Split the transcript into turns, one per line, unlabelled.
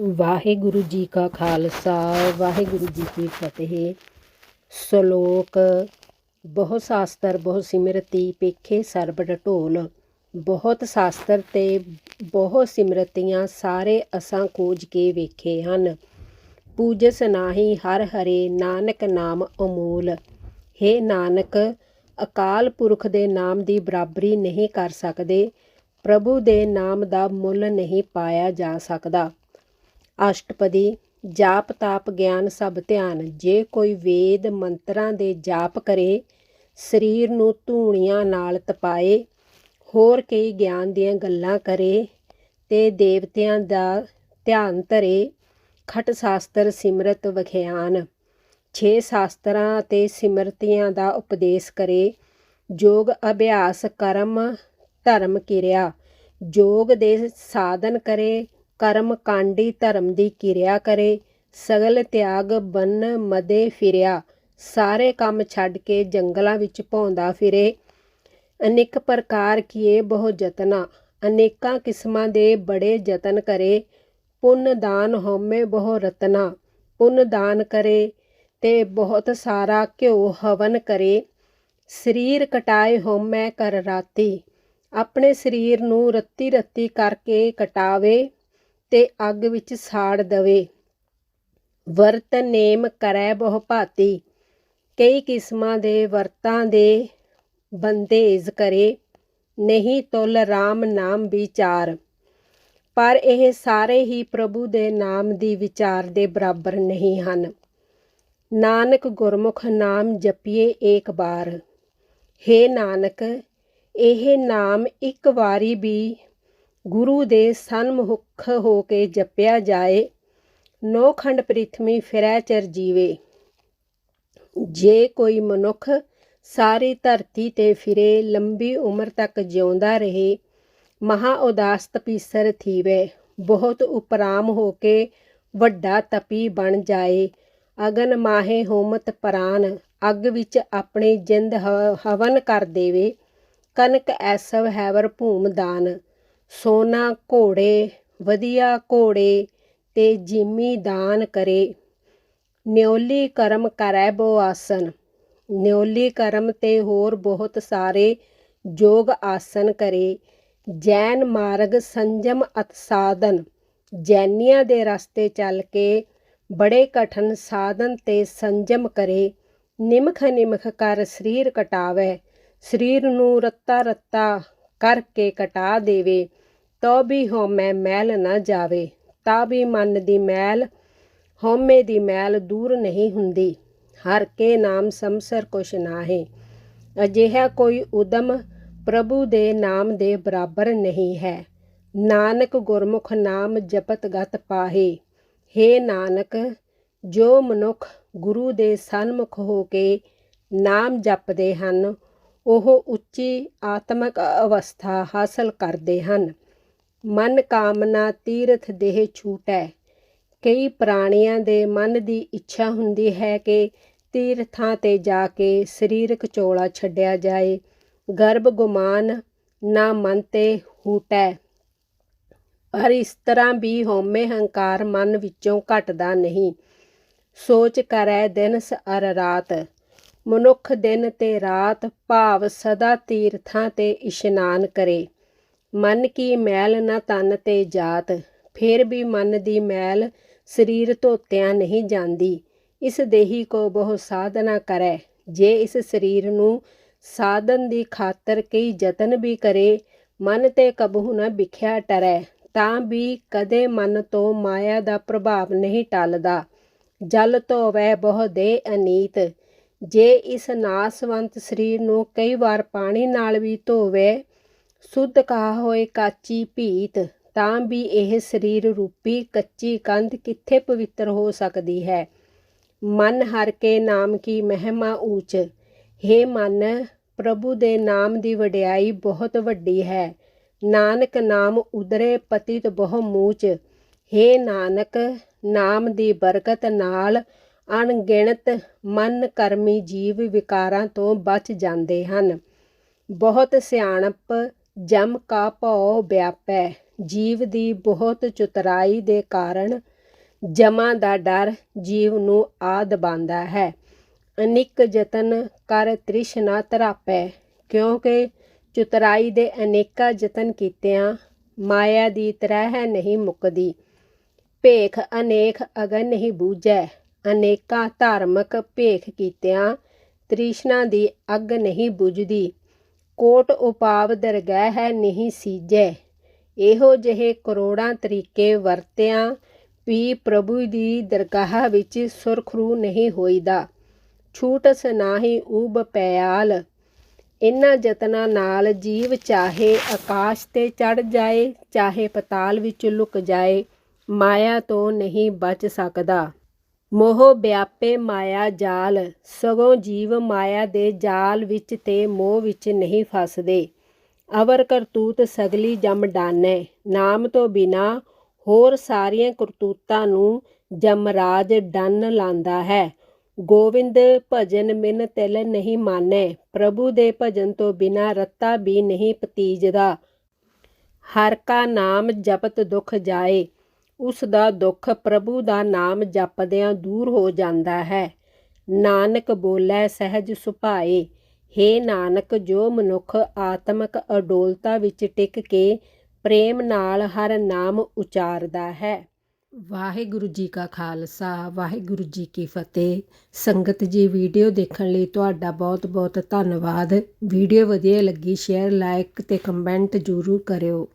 ਵਾਹਿਗੁਰੂ ਜੀ ਕਾ ਖਾਲਸਾ, ਵਾਹਿਗੁਰੂ ਜੀ ਕੀ ਫਤਿਹ। ਸ਼ਲੋਕ ਬਹੁ ਸ਼ਾਸਤਰ ਬਹੁ ਸਿਮਰਤੀ, ਪੇਖੇ ਸਰਬ ਢੋਲ ਬਹੁਤ ਸ਼ਾਸਤਰ ਤੇ ਬਹੁ ਸਿਮਰਤੀਆਂ ਸਾਰੇ ਅਸਾਂ ਖੋਜ ਕੇ ਵੇਖੇ ਹਨ। ਪੂਜਸ ਨਾਹੀ ਹਰ ਹਰੇ, ਨਾਨਕ ਨਾਮ ਅਮੋਲ। ਹੈ ਨਾਨਕ, ਅਕਾਲ ਪੁਰਖ ਦੇ ਨਾਮ ਦੀ ਬਰਾਬਰੀ ਨਹੀਂ ਕਰ ਸਕਦੇ। ਪ੍ਰਭੂ ਦੇ ਨਾਮ ਦਾ ਮੁੱਲ ਨਹੀਂ ਪਾਇਆ ਜਾ ਸਕਦਾ। ਅਸ਼ਟਪਦੀ, ਜਾਪ ਤਾਪ ਗਿਆਨ ਸਭ ਧਿਆਨ। ਜੇ ਕੋਈ ਵੇਦ ਮੰਤਰਾਂ ਦੇ ਜਾਪ ਕਰੇ, ਸਰੀਰ ਨੂੰ ਧੂਣੀਆਂ ਨਾਲ ਤਪਾਏ, ਹੋਰ ਕਈ ਗਿਆਨ ਦੀਆਂ ਗੱਲਾਂ ਕਰੇ, ਤੇ ਦੇਵਤਿਆਂ ਦਾ ਧਿਆਨ ਧਰੇ, ਖਟ ਸ਼ਾਸਤਰ ਸਿਮਰਤ ਵਿਖਿਆਨ। ਛੇ ਸ਼ਾਸਤਰਾਂ ਅਤੇ ਸਿਮਰਤੀਆਂ ਦਾ ਉਪਦੇਸ਼ ਕਰੇ ਯੋਗ ਅਭਿਆਸ ਕਰਮ ਧਰਮ ਕਿਰਿਆ। ਯੋਗ ਦੇ ਸਾਧਨ ਕਰੇ ਕਰਮ ਕਾਂਡੀ ਧਰਮ ਦੀ ਕਿਰਿਆ ਕਰੇ, ਸਗਲ ਤਿਆਗ ਬੰਨ ਮਦੇ ਫਿਰਿਆ। ਸਾਰੇ ਕੰਮ ਛੱਡ ਕੇ ਜੰਗਲਾਂ ਵਿੱਚ ਭੌਂਦਾ ਫਿਰੇ। ਅਨੇਕ ਪ੍ਰਕਾਰ ਕੀਏ ਬਹੁ ਜਤਨਾ ਅਨੇਕਾਂ ਕਿਸਮਾਂ ਦੇ ਬੜੇ ਯਤਨ ਕਰੇ। ਪੁੰਨ ਦਾਨ ਹੋਮੇ ਬਹੁ ਰਤਨਾ, ਪੁੰਨ ਦਾਨ ਕਰੇ ਤੇ ਬਹੁਤ ਸਾਰਾ ਘਿਓ ਹਵਨ ਕਰੇ। ਸਰੀਰ ਕਟਾਏ ਹੋਮੈ ਕਰ ਰਾਤੀ, ਆਪਣੇ ਸਰੀਰ ਨੂੰ ਰੱਤੀ ਰੱਤੀ ਕਰਕੇ ਕਟਾਵੇ। ਤੇ ਅੱਗ ਵਿੱਚ ਸਾੜ ਦਵੇ। ਵਰਤ ਨੇਮ ਕਰੈ ਬਹੁ ਭਾਤੀ। ਕਈ ਕਿਸਮਾਂ ਦੇ ਵਰਤਾਂ ਦੇ ਬੰਦੇਜ ਕਰੇ। ਨਹੀਂ ਤੁਲ RAM ਨਾਮ ਵਿਚਾਰ। ਪਰ ਇਹ ਸਾਰੇ ਹੀ ਪ੍ਰਭੂ ਦੇ ਨਾਮ ਦੀ ਵਿਚਾਰ ਦੇ ਬਰਾਬਰ ਨਹੀਂ ਹਨ। ਨਾਨਕ ਗੁਰਮੁਖ ਨਾਮ ਜਪੀਏ ਏਕ ਬਾਰ। ਹੇ ਨਾਨਕ, ਇਹ ਨਾਮ ਇੱਕ ਵਾਰੀ ਵੀ ਗੁਰੂ ਦੇ ਸਨਮੁਖ ਹੋ ਕੇ ਜਪਿਆ ਜਾਏ ਨੋਖੰਡ ਪ੍ਰਿਥਵੀ ਫਿਰੈ ਚਰ ਜੀਵੇ। ਜੇ ਕੋਈ ਮਨੁੱਖ ਸਾਰੀ ਧਰਤੀ ਤੇ ਫਿਰੇ, ਲੰਬੀ ਉਮਰ ਤੱਕ ਜਿਉਂਦਾ ਰਹੇ, ਮਹਾ ਉਦਾਸ ਤਪੀਸਰ ਥੀਵੇ, ਬਹੁਤ ਉਪਰਾਮ ਹੋ ਕੇ ਵੱਡਾ ਤਪੀ ਬਣ ਜਾਏ, ਅਗਨ ਮਾਹੇ ਹੋਮਤ ਪ੍ਰਾਨ, ਅੱਗ ਵਿੱਚ ਆਪਣੀ ਜਿੰਦ ਹਵਨ ਕਰ ਦੇਵੇ, ਕਨਕ ਐਸਵ ਹੈਵਰ ਭੂਮ ਦਾਨ। ਸੋਨਾ ਘੋੜੇ, ਵਧੀਆ ਘੋੜੇ ਤੇ ਜਿਮੀ ਦਾਨ ਕਰੇ। ਨਿਓਲੀ ਕਰਮ ਕਰੈ ਬੋ ਆਸਨ। ਨਿਉਲੀ ਕਰਮ ਤੇ ਹੋਰ ਬਹੁਤ ਸਾਰੇ ਯੋਗ ਆਸਨ ਕਰੇ। ਜੈਨ ਮਾਰਗ ਸੰਜਮ ਅਤ ਸਾਧਨ। ਜੈਨੀਆਂ ਦੇ ਰਸਤੇ ਚੱਲ ਕੇ ਬੜੇ ਕਠਨ ਸਾਧਨ ਤੇ ਸੰਜਮ ਕਰੇ। ਨਿਮਖ ਨਿਮਖ ਕਰ ਸਰੀਰ ਕਟਾਵੇ। ਸਰੀਰ ਨੂੰ ਰੱਤਾ ਰੱਤਾ ਕਰਕੇ ਕਟਾ ਦੇਵੇ। ਤੋ ਵੀ ਹੋਮੈ ਮੈਲ ਨਾ ਜਾਵੇ, ਤਾਂ ਵੀ ਮਨ ਦੀ ਮੈਲ ਹੋਮੇ ਦੀ ਮੈਲ ਦੂਰ ਨਹੀਂ ਹੁੰਦੀ। ਹਰ ਕੇ ਨਾਮ ਸੰਸਰ ਕੁਛ ਨਾਹੀ, ਅਜਿਹਾ ਕੋਈ ਉਦਮ ਪ੍ਰਭੂ ਦੇ ਨਾਮ ਦੇ ਬਰਾਬਰ ਨਹੀਂ ਹੈ। ਨਾਨਕ ਗੁਰਮੁਖ ਨਾਮ ਜਪਤ ਗਤ ਪਾਹੇ हे ਨਾਨਕ, ਜੋ ਮਨੁੱਖ ਗੁਰੂ ਦੇ ਸਨਮੁਖ ਹੋ ਕੇ ਨਾਮ ਜਪਦੇ ਹਨ, ਉਹ ਉੱਚੀ ਆਤਮਿਕ ਅਵਸਥਾ ਹਾਸਲ ਕਰਦੇ ਹਨ। ਮਨ ਕਾਮਨਾ ਤੀਰਥ ਦੇਹ ਛੂਟੈ। ਕਈ ਪ੍ਰਾਣੀਆਂ ਦੇ ਮਨ ਦੀ ਇੱਛਾ ਹੁੰਦੀ ਹੈ ਕਿ ਤੀਰਥਾਂ ਤੇ ਜਾ ਕੇ ਸਰੀਰਕ ਚੋਲਾ ਛੱਡਿਆ ਜਾਏ। ਗਰਭ ਗੁਮਾਨ ਨਾ ਮਨ ਤੇ ਹੂਟੈ। ਪਰ ਇਸ ਤਰ੍ਹਾਂ ਵੀ ਹਉਮੈ ਹੰਕਾਰ ਮਨ ਵਿੱਚੋਂ ਘਟਦਾ ਨਹੀਂ। ਸੋਚ ਕਰੈ ਦਿਨ ਅਰ ਰਾਤ। ਮਨੁੱਖ ਦਿਨ ਤੇ ਰਾਤ ਭਾਵ ਸਦਾ ਤੀਰਥਾਂ ਤੇ ਇਸ਼ਨਾਨ ਕਰੇ। ਮਨ ਕੀ ਮੈਲ ਨਾ ਤਨ ਤੇ ਜਾਤ, ਫਿਰ ਵੀ ਮਨ ਦੀ ਮੈਲ ਸਰੀਰ ਧੋਤਿਆਂ ਨਹੀਂ ਜਾਂਦੀ। ਇਸ ਦੇਹੀ ਕੋ ਬਹੁ ਸਾਧਨਾ ਕਰੈ, ਜੇ ਇਸ ਸਰੀਰ ਨੂੰ ਸਾਧਨ ਦੀ ਖਾਤਰ ਕਈ ਯਤਨ ਵੀ ਕਰੇ, ਮਨ ਤੇ ਕਬਹੁ ਨਾ ਵਿਖਿਆ ਟਰੈ, ਤਾਂ ਵੀ ਕਦੇ ਮਨ ਤੋਂ ਮਾਇਆ ਦਾ ਪ੍ਰਭਾਵ ਨਹੀਂ ਟਲਦਾ। ਜਲ ਧੋਵੈ ਬਹੁ ਦੇ ਅਨੀਤ, ਜੇ ਇਸ ਨਾਸਵੰਤ ਸਰੀਰ ਨੂੰ ਕਈ ਵਾਰ ਪਾਣੀ ਨਾਲ ਵੀ ਧੋਵੇ ਸੁੱਧ ਕਹਾ ਹੋਏ ਕਾਚੀ ਭੀਤ, ਤਾਂ ਵੀ ਇਹ ਸਰੀਰ ਰੂਪੀ ਕੱਚੀ ਕੰਧ ਕਿੱਥੇ ਪਵਿੱਤਰ ਹੋ ਸਕਦੀ ਹੈ? ਮਨ ਹਰ ਕੇ ਨਾਮ ਕੀ ਮਹਿਮਾ ਊਚ, ਹੈ ਮਨ, ਪ੍ਰਭੂ ਦੇ ਨਾਮ ਦੀ ਵਡਿਆਈ ਬਹੁਤ ਵੱਡੀ ਹੈ। ਨਾਨਕ ਨਾਮ ਉਦਰੇ ਪਤਿਤ ਬਹੁ ਮੂਚ, ਹੈ ਨਾਨਕ ਨਾਮ ਦੀ ਬਰਕਤ ਨਾਲ ਅਣਗਿਣਤ ਮਨ ਕਰਮੀ ਜੀਵ ਵਿਕਾਰਾਂ ਤੋਂ ਬਚ ਜਾਂਦੇ ਹਨ। ਬਹੁਤ ਸਿਆਣਪ ਜਮ ਕਾ ਭਉ ਵਿਆਪੈ ਜੀਵ ਦੀ ਬਹੁਤ ਚਤੁਰਾਈ ਦੇ ਕਾਰਨ ਜਮਾਂ ਦਾ ਡਰ ਜੀਵ ਨੂੰ ਆ ਦਬਾਉਂਦਾ ਹੈ। ਅਨਿਕ ਯਤਨ ਕਰ ਤ੍ਰਿਸ਼ਨਾ ਤਰਾਪੈ ਕਿਉਂਕਿ ਚਤੁਰਾਈ ਦੇ ਅਨੇਕਾਂ ਯਤਨ ਕੀਤਿਆਂ ਮਾਇਆ ਦੀ ਤਰਹਿ ਨਹੀਂ ਮੁੱਕਦੀ। ਭੇਖ ਅਨੇਕ ਅਗਨ ਨਹੀਂ ਬੂਝੈ, ਅਨੇਕਾਂ ਧਾਰਮਿਕ ਭੇਖ ਕੀਤਿਆਂ ਤ੍ਰਿਸ਼ਨਾ ਦੀ ਅੱਗ ਨਹੀਂ ਬੁਝਦੀ। ਕੋਟ ਉਪਾਵ ਦਰਗਹਿ ਹੈ ਨਹੀਂ ਸੀਜੈ। ਇਹੋ ਜਿਹੇ ਕਰੋੜਾਂ ਤਰੀਕੇ ਵਰਤਿਆਂ ਵੀ ਪ੍ਰਭੂ ਦੀ ਦਰਗਾਹ ਵਿੱਚ ਸੁਰਖਰੂ ਨਹੀਂ ਹੋਈਦਾ। ਛੂਟ ਸਨਾਹੀ ਊਬ ਪਿਆਲ ਇਨ੍ਹਾਂ ਯਤਨਾਂ ਨਾਲ ਜੀਵ ਚਾਹੇ ਆਕਾਸ਼ ਤੇ ਚੜ ਜਾਏ, ਚਾਹੇ ਪਤਾਲ ਵਿੱਚ ਲੁਕ ਜਾਏ, ਮਾਇਆ ਤੋਂ ਨਹੀਂ ਬਚ ਸਕਦਾ। ਮੋਹ ਵਿਆਪੇ ਮਾਇਆ ਜਾਲ, ਸਗੋਂ ਜੀਵ ਮਾਇਆ ਦੇ ਜਾਲ ਵਿੱਚ ਤੇ ਮੋਹ ਵਿੱਚ ਨਹੀਂ ਫਸਦੇ। ਅਵਰ ਕਰਤੂਤ ਸਗਲੀ ਜਮ ਡਾਨੈ, ਨਾਮ ਤੋਂ ਬਿਨਾ ਹੋਰ ਸਾਰੀਆਂ ਕਰਤੂਤਾਂ ਨੂੰ ਜਮਰਾਜ ਡੰਨ ਲਾਂਦਾ ਹੈ। ਗੋਵਿੰਦ ਭਜਨ ਮਿਨ ਤਿਲ ਨਹੀਂ ਮਾਨੈ, ਪ੍ਰਭੂ ਦੇ ਭਜਨ ਤੋਂ ਬਿਨਾ ਰੱਤਾ ਵੀ ਨਹੀਂ ਪਤੀਜਦਾ। ਹਰ ਕਾ ਨਾਮ ਜਪਤ ਦੁਖ ਜਾਏ ਉਸ ਦਾ ਦੁੱਖ ਪ੍ਰਭੂ ਦਾ ਨਾਮ ਜਪਦਿਆਂ ਦੂਰ ਹੋ ਜਾਂਦਾ ਹੈ। ਨਾਨਕ ਬੋਲੇ, ਸਹਿਜ ਸੁਭਾਏ, ਹੇ ਨਾਨਕ, ਜੋ ਮਨੁੱਖ ਆਤਮਕ ਅਡੋਲਤਾ ਵਿੱਚ ਟਿਕ ਕੇ ਪ੍ਰੇਮ ਨਾਲ ਹਰ ਨਾਮ ਉਚਾਰਦਾ ਹੈ। ਵਾਹਿਗੁਰੂ ਜੀ ਕਾ ਖਾਲਸਾ, ਵਾਹਿਗੁਰੂ ਜੀ ਕੀ ਫਤਿਹ। ਸੰਗਤ ਜੀ, ਵੀਡੀਓ ਦੇਖਣ ਲਈ ਤੁਹਾਡਾ ਬਹੁਤ ਬਹੁਤ ਧੰਨਵਾਦ। ਵੀਡੀਓ ਵਧੀਆ ਲੱਗੀ, ਸ਼ੇਅਰ, ਲਾਈਕ ਤੇ ਕਮੈਂਟ ਜ਼ਰੂਰ ਕਰਿਓ।